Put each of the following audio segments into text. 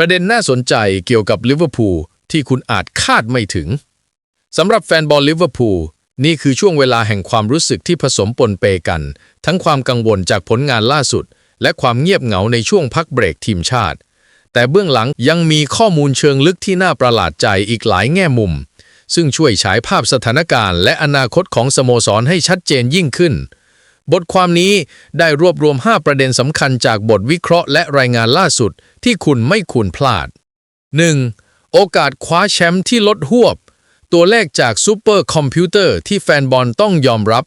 ประเด็นน่าสนใจเกี่ยวกับลิเวอร์พูลที่คุณอาจคาดไม่ถึงสำหรับแฟนบอลลิเวอร์พูลนี่คือช่วงเวลาแห่งความรู้สึกที่ผสมปนเปกัน ทั้งความกังวลจากผลงานล่าสุด และความเงียบเหงาในช่วงพักเบรกทีมชาติ แต่เบื้องหลังยังมีข้อมูลเชิงลึกที่น่าประหลาดใจอีกหลายแง่มุม ซึ่งช่วยฉายภาพสถานการณ์ และอนาคตของสโมสรให้ชัดเจนยิ่งขึ้น บทความนี้ได้รวบรวม 5 ประเด็นสำคัญจากบทวิเคราะห์และรายงานล่าสุดที่คุณไม่ควรพลาด 1. โอกาสคว้าแชมป์ที่ลดหวบ ตัวเลขจากซูเปอร์คอมพิวเตอร์ที่แฟนบอลต้องยอมรับ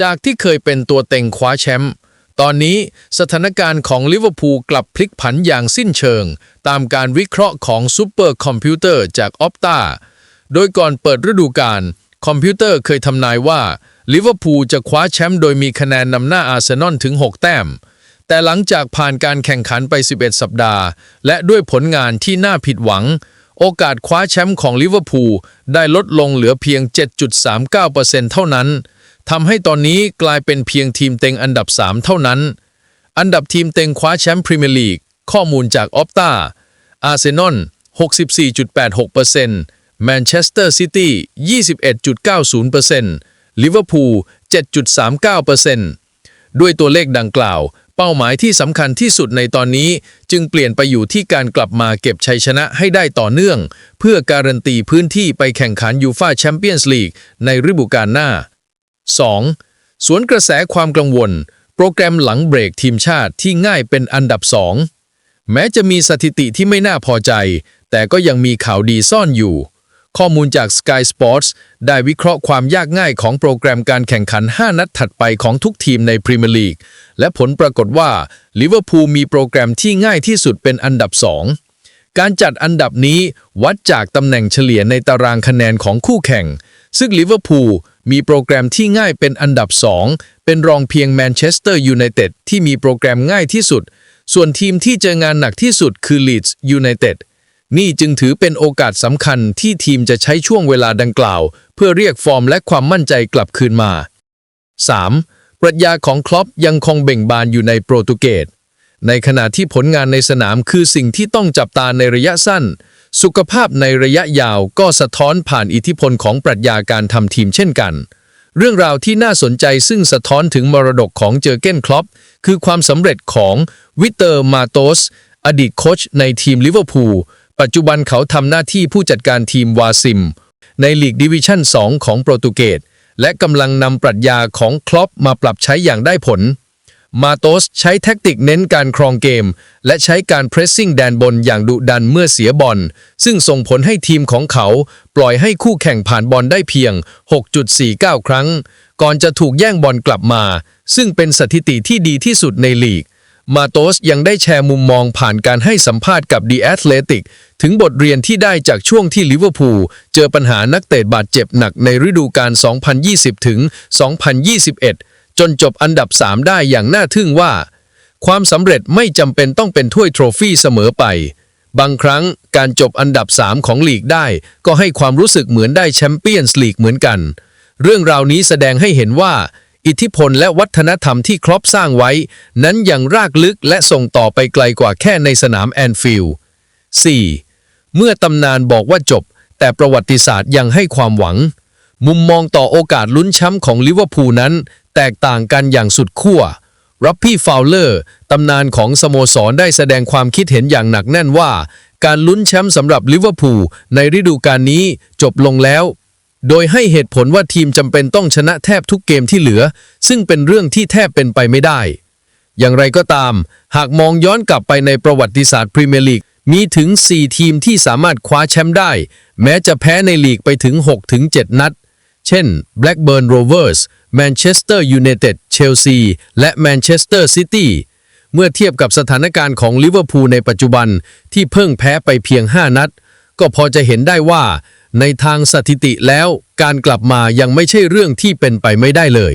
จากที่เคยเป็นตัวเต็งคว้าแชมป์ตอนนี้สถานการณ์ของลิเวอร์พูลกลับพลิกผันอย่างสิ้นเชิง ตามการวิเคราะห์ของซูเปอร์คอมพิวเตอร์จากออปตาโดยก่อนเปิดฤดูกาลคอมพิวเตอร์เคยทำนายว่า ลิเวอร์พูลจะคว้าแชมป์โดยมีคะแนนนำหน้าอาร์เซนอลถึง 6 แต้ม แต่หลังจากผ่านการแข่งขันไป 11 สัปดาห์ และด้วยผลงานที่น่าผิดหวัง โอกาสคว้าแชมป์ของลิเวอร์พูลได้ลดลงเหลือเพียง 7.39%เท่านั้นทำให้ตอนนี้กลายเป็นเพียงทีมเต็งอันดับ 3 เท่านั้น อันดับทีมเต็งคว้าแชมป์พรีเมียร์ลีก ข้อมูลจากออปตาอาร์เซนอล 64.86%แมนเชสเตอร์ซิตี้ 21.90% ลิเวอร์พูล 7.39%ด้วยตัวเลขดังกล่าว เป้าหมายที่สำคัญที่สุดในตอนนี้ จึงเปลี่ยนไปอยู่ที่การกลับมาเก็บชัยชนะให้ได้ต่อเนื่อง เพื่อการันตีพื้นที่ไปแข่งขันยูฟาแชมเปี้ยนส์ลีกในฤดูกาลหน้า 2. สวนกระแสความกังวล โปรแกรมหลังเบรกทีมชาติที่ง่ายเป็นอันดับ 2 แม้จะมีสถิติที่ไม่น่าพอใจ แต่ก็ยังมีข่าวดีซ่อนอยู่ ข้อมูลจาก Sky Sports ได้วิเคราะห์ความยากง่ายของโปรแกรมการแข่งขัน 5 นัดถัดไปของทุกทีมในพรีเมียร์ลีก และผลปรากฏว่าลิเวอร์พูลมีโปรแกรมที่ง่ายที่สุดเป็นอันดับ 2 การจัดอันดับนี้วัดจากตำแหน่งเฉลี่ยในตารางคะแนนของคู่แข่ง ซึ่งลิเวอร์พูลมีโปรแกรมที่ง่ายเป็นอันดับ 2 เป็นรองเพียงแมนเชสเตอร์ยูไนเต็ดที่มีโปรแกรมง่ายที่สุด ส่วนทีมที่เจองานหนักที่สุดคือลีดส์ยูไนเต็ด นี่จึงถือเป็นโอกาสสำคัญที่ทีมจะใช้ช่วงเวลาดังกล่าว เพื่อเรียกฟอร์มและความมั่นใจกลับคืนมา 3. ปรัชญาของคลอปยังคงเบ่งบานอยู่ในโปรตุเกส ในขณะที่ผลงานในสนามคือสิ่งที่ต้องจับตาในระยะสั้น สุขภาพในระยะยาวก็สะท้อนผ่านอิทธิพลของปรัชญาการทำทีมเช่นกัน เรื่องราวที่น่าสนใจซึ่งสะท้อนถึงมรดกของเจอเก้นคลอปคือความสำเร็จของวิเตอร์มาโตสอดีตโค้ชในทีมลิเวอร์พูล ปัจจุบันเขาทำหน้าที่ผู้จัดการทีมวาซิม ในลีกดิวิชั่น 2 ของโปรตุเกสและกำลังนำปรัชญาของคลอปมาปรับใช้อย่างได้ผล มาโตสใช้แท็กติกเน้นการครองเกม และใช้การเพรสซิ่งแดนบนอย่างดุดันเมื่อเสียบอล ซึ่งส่งผลให้ทีมของเขาปล่อยให้คู่แข่งผ่านบอลได้เพียง 6.49 ครั้ง ก่อนจะถูกแย่งบอลกลับมา ซึ่งเป็นสถิติที่ดีที่สุดในลีก มาโตสยังได้แชร์มุมมองผ่านการให้สัมภาษณ์กับ The Athletic ถึงบทเรียนที่ได้จากช่วงที่ลิเวอร์พูลเจอปัญหานักเตะบาดเจ็บหนักในฤดูกาล 2020 ถึง 2021 จนจบอันดับ 3 ได้อย่างน่าทึ่งว่า ความสำเร็จไม่จำเป็นต้องเป็นถ้วยโทรฟี่เสมอไป บางครั้งการจบอันดับ 3 ของลีกได้ ก็ให้ความรู้สึกเหมือนได้แชมเปี้ยนส์ลีกเหมือนกัน เรื่องราวนี้แสดงให้เห็นว่า อิทธิพลและวัฒนธรรมที่ครอปสร้างไว้ นั้นยังรากลึกและส่งต่อไปไกลกว่าแค่ในสนามแอนฟิลด์ 4. เมื่อตำนานบอกว่าจบ แต่ประวัติศาสตร์ยังให้ความหวัง มุมมองต่อโอกาสลุ้นแชมป์ของลิเวอร์พูลนั้น แตกต่างกันอย่างสุดขั้วรับพี่ฟาวเลอร์ ตำนานของสโมสรได้แสดงความคิดเห็นอย่างหนักแน่นว่า การลุ้นแชมป์สำหรับลิเวอร์พูลในฤดูกาลนี้จบลงแล้ว โดยให้เหตุผลว่าทีมจำเป็นต้องชนะแทบทุกเกมที่เหลือ ซึ่งเป็นเรื่องที่แทบเป็นไปไม่ได้ อย่างไรก็ตาม หากมองย้อนกลับไปในประวัติศาสตร์พรีเมียร์ลีกมีถึง 4 ทีมที่สามารถคว้าแชมป์ได้ แม้จะแพ้ในลีกไปถึง 6-7 นัด เช่น Blackburn Rovers Manchester United Chelsea และ Manchester City เมื่อเทียบกับสถานการณ์ของลิเวอร์พูลในปัจจุบันที่เพิ่งแพ้ไปเพียง 5 นัด ก็พอจะเห็นได้ว่า ในทางสถิติแล้วการกลับมายังไม่ใช่เรื่องที่เป็นไปไม่ได้เลย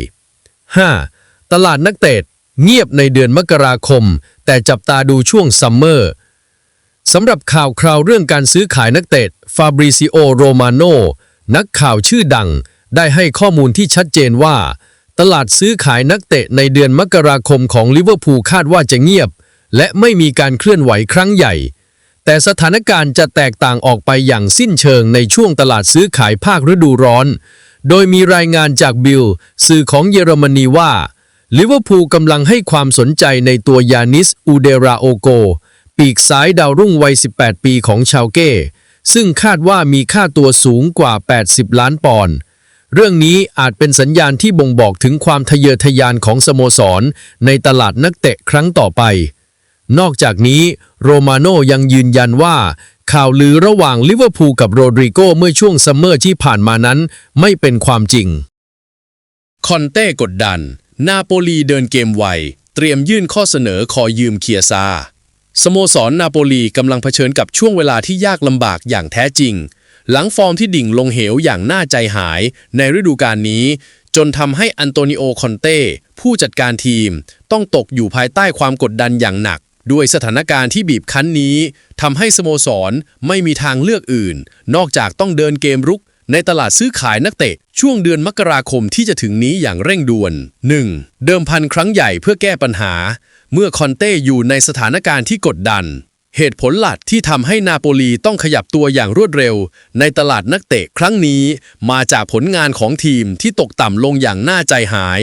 5. ตลาดนักเตะเงียบในเดือนมกราคม แต่จับตาดูช่วงซัมเมอร์สำหรับข่าวคราวเรื่องการซื้อขายนักเตะฟาบริซิโอโรมาโนนักข่าวชื่อดัง ได้ให้ข้อมูลที่ชัดเจนว่า ตลาดซื้อขายนักเตะในเดือนมกราคมของลิเวอร์พูลคาดว่าจะเงียบ และไม่มีการเคลื่อนไหวครั้งใหญ่ แต่สถานการณ์จะแตกต่างออกไปอย่างสิ้นเชิงในช่วงตลาดซื้อขายภาคฤดูร้อน โดยมีรายงานจากบิลสื่อของเยอรมนีว่าลิเวอร์พูลกำลังให้ความสนใจในตัวยานิสอูเดราโอโก ปีกซ้ายดาวรุ่งวัย 18 ปีของชาวเก้ ซึ่งคาดว่ามีค่าตัวสูงกว่า 80 ล้านปอนด์เรื่องนี้อาจเป็นสัญญาณที่บ่งบอกถึงความทะเยอทะยานของสโมสร ในตลาดนักเตะครั้งต่อไป นอกจากนี้โรมาโนยังยืนยันว่า ข่าวลือระหว่างลิเวอร์พูลกับโรดริโกเมื่อช่วงซัมเมอร์ที่ผ่านมานั้นไม่เป็นความจริง คอนเต้กดดัน นาโปลีเดินเกมไว เตรียมยื่นข้อเสนอขอยืมเคียซาสโมสรนาโปลีกำลังเผชิญกับช่วงเวลาที่ยากลำบากอย่างแท้จริง หลังฟอร์มที่ดิ่งลงเหวอย่างน่าใจหายในฤดูกาลนี้ จนทำให้อันโตนิโอคอนเต้ผู้จัดการทีมต้องตกอยู่ภายใต้ความกดดันอย่างหนัก ด้วยสถานการณ์ที่บีบคั้นนี้ทำให้สโมสรไม่มีทางเลือกอื่น นอกจากต้องเดินเกมรุกในตลาดซื้อขายนักเตะ ช่วงเดือนมกราคมที่จะถึงนี้อย่างเร่งด่วน 1. เดิมพันครั้งใหญ่เพื่อแก้ปัญหา เมื่อคอนเต้อยู่ในสถานการณ์ที่กดดัน เหตุผลหลักที่ทำให้นาโปลีต้องขยับตัวอย่างรวดเร็ว ในตลาดนักเตะครั้งนี้ มาจากผลงานของทีมที่ตกต่ำลงอย่างน่าใจหาย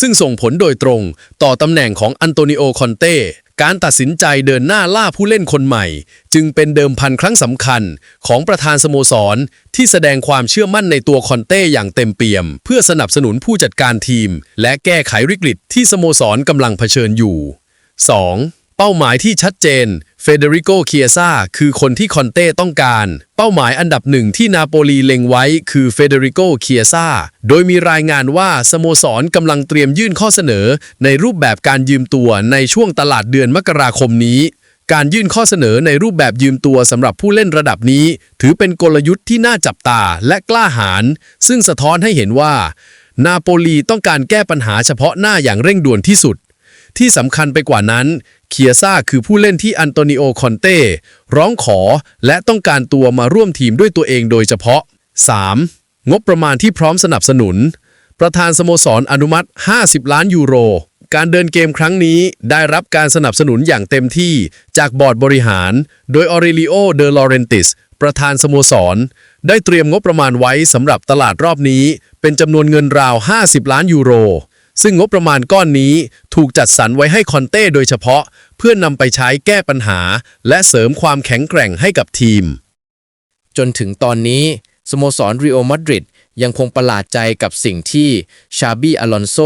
ซึ่งส่งผลโดยตรงต่อตำแหน่งของอันโตนิโอคอนเต้ การตัดสินใจเดินหน้าล่าผู้เล่นคนใหม่ จึงเป็นเดิมพันครั้งสำคัญของประธานสโมสร ที่แสดงความเชื่อมั่นในตัวคอนเต้อย่างเต็มเปี่ยม เพื่อสนับสนุนผู้จัดการทีม และแก้ไขวิกฤตที่สโมสรกำลังเผชิญอยู่ 2. เป้าหมายที่ชัดเจน เฟเดริโกเคียซาคือคนที่คอนเต้ต้องการ เป้าหมายอันดับหนึ่งที่นาโปลีเล็งไว้คือเฟเดริโกเคียซาโดยมีรายงานว่าสโมสรกำลังเตรียมยื่นข้อเสนอ ในรูปแบบการยืมตัวในช่วงตลาดเดือนมกราคมนี้ การยื่นข้อเสนอในรูปแบบยืมตัวสำหรับผู้เล่นระดับนี้ ถือเป็นกลยุทธ์ที่น่าจับตาและกล้าหาญซึ่งสะท้อนให้เห็นว่า นาโปลีต้องการแก้ปัญหาเฉพาะหน้าอย่างเร่งด่วนที่สุดที่สำคัญไปกว่านั้น เคียซ่าคือผู้เล่นที่อันโตนิโอคอนเต้ร้องขอและต้องการตัวมาร่วมทีมด้วยตัวเองโดยเฉพาะ 3. งบประมาณที่พร้อมสนับสนุน ประธานสโมสรอนุมัติ 50 ล้านยูโร การเดินเกมครั้งนี้ได้รับการสนับสนุนอย่างเต็มที่จากบอร์ดบริหาร โดยออเรลิโอ เดลอเรนติส ประธานสโมสร ได้เตรียมงบประมาณไว้สำหรับตลาดรอบนี้ เป็นจำนวนเงินราว 50 ล้านยูโร ซึ่งงบประมาณก้อนนี้ถูกจัดสรรไว้ให้คอนเต้โดยเฉพาะ เพื่อนำไปใช้แก้ปัญหา และเสริมความแข็งแกร่งให้กับทีม จนถึงตอนนี้สโมสรรีโอมาดริดยังคงประหลาดใจกับสิ่งที่ชาบีอลอนโซ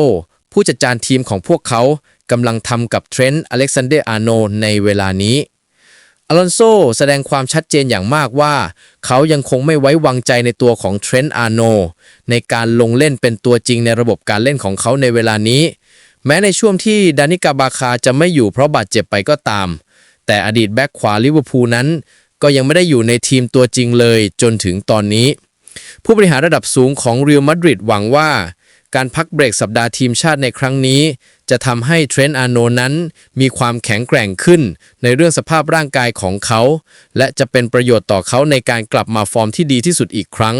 ผู้จัดการทีมของพวกเขากำลังทำกับเทรนต์อเล็กซานเดอร์อาร์โนในเวลานี้ อลอนโซแสดงความชัดเจนอย่างมากว่า เขายังคงไม่ไว้วางใจในตัวของเทรนต์อาโนในการลงเล่นเป็นตัวจริงในระบบการเล่นของเขาในเวลานี้ แม้ในช่วงที่ดานิกาบาคาจะไม่อยู่เพราะบาดเจ็บไปก็ตาม แต่อดีตแบ็กขวาลิเวอร์พูลนั้น ก็ยังไม่ได้อยู่ในทีมตัวจริงเลยจนถึงตอนนี้ ผู้บริหารระดับสูงของเรอัลมาดริดหวังว่า การพักเบรกสัปดาห์ทีมชาติในครั้งนี้ จะทำให้เทรนต์อาร์โนนั้น มีความแข็งแกร่งขึ้น ในเรื่องสภาพร่างกายของเขา และจะเป็นประโยชน์ต่อเขาในการกลับมาฟอร์มที่ดีที่สุดอีกครั้ง